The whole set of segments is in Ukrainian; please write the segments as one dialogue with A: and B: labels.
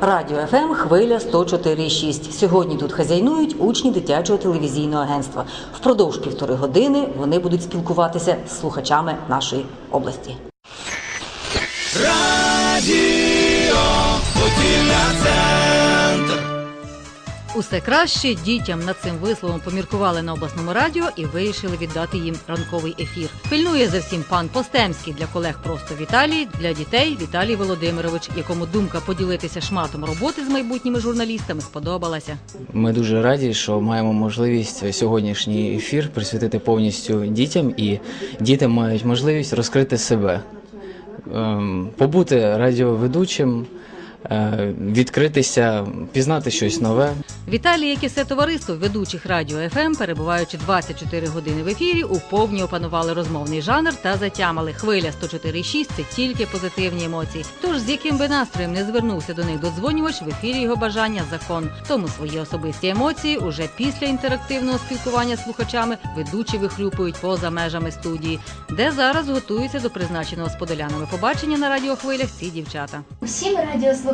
A: Радіо ФМ хвиля 104,6. Сьогодні тут хазяйнують учні дитячого телевізійного агентства. Впродовж півтори години вони будуть спілкуватися з слухачами нашої області.
B: Радіо
A: Усе краще дітям над цим висловом поміркували на обласному радіо і вирішили віддати їм ранковий ефір. Пильнує за всім пан Постемський для колег просто Віталій, для дітей Віталій Володимирович, якому думка поділитися шматом роботи з майбутніми журналістами сподобалася.
C: Ми дуже раді, що маємо можливість сьогоднішній ефір присвятити повністю дітям, і діти мають можливість розкрити себе, Ем, побути радіоведучим, відкритися, пізнати щось нове.
A: Віталій, як і все товариство ведучих радіо ФМ, перебуваючи 24 години в ефірі, уповні опанували розмовний жанр та затямили. Хвиля 104,6 – це тільки позитивні емоції. Тож з яким би настроєм не звернувся до них додзвонювач, в ефірі його бажання закон. Тому свої особисті емоції уже після інтерактивного спілкування з слухачами ведучі вихлюпують поза межами студії, де зараз готуються до призначеного з подолянами побачення на радіохвилях ці дівчата.
D: Усім радіослухачам.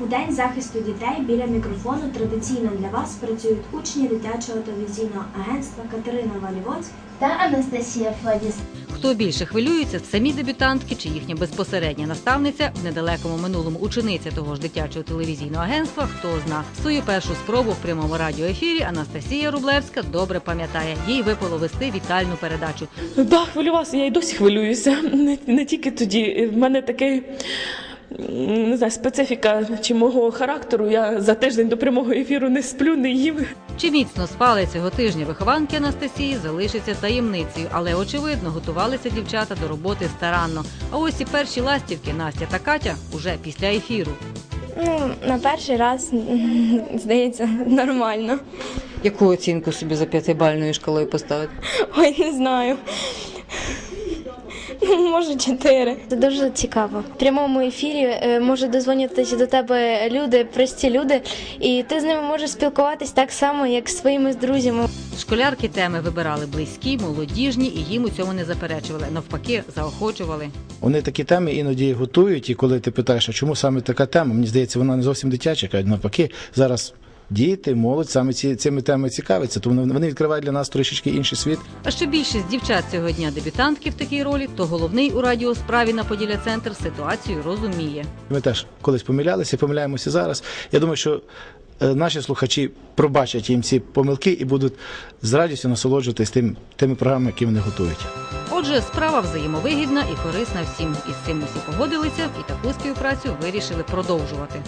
D: У День захисту дітей біля мікрофону традиційно для вас працюють учні дитячого телевізійного агентства Катерина Валівоць та Анастасія Федіс.
A: Хто більше хвилюється, самі дебютантки чи їхня безпосередня наставниця в недалекому минулому учениця того ж дитячого телевізійного агентства. Хто зна свою першу спробу в прямому радіоефірі Анастасія Рублевська добре пам'ятає. Їй випало вести вітальну передачу.
E: Да, хвилювався, я й досі хвилююся. Не, не тільки тоді. В мене такий не знаю, специфіка чи мого характеру. Я за тиждень до прямого ефіру не сплю, не їм.
A: Чи міцно спали цього тижня вихованки Анастасії залишиться таємницею, але очевидно готувалися дівчата до роботи старанно. А ось і перші ластівки Настя та Катя уже після ефіру.
F: Ну, на перший раз здається нормально.
A: Яку оцінку собі за п'ятибальною шкалою поставити?
F: Ой, не знаю. Може, чотири. Це дуже цікаво. В прямому ефірі е, може дозвонитися до тебе люди, прості люди, і ти з ними можеш спілкуватись так само, як з своїми друзями.
A: Школярки теми вибирали близькі, молодіжні і їм у цьому не заперечували. Навпаки, заохочували.
G: Вони такі теми іноді готують, і коли ти питаєш, а чому саме така тема, мені здається, вона не зовсім дитяча, кажуть, навпаки, зараз діти, молодь саме ці, цими темами цікавляться, тому вони відкривають для нас трішечки інший світ.
A: А що більшість дівчат цього дня дебютантки в такій ролі, то головний у радіосправі на Поділля Центр ситуацію розуміє.
G: Ми теж колись помилялися, помиляємося зараз. Я думаю, що е, наші слухачі пробачать їм ці помилки і будуть з радістю насолоджуватись тим, тими програмами, які вони готують.
A: Отже, справа взаємовигідна і корисна всім. І з цим усі погодилися, і таку співпрацю вирішили продовжувати.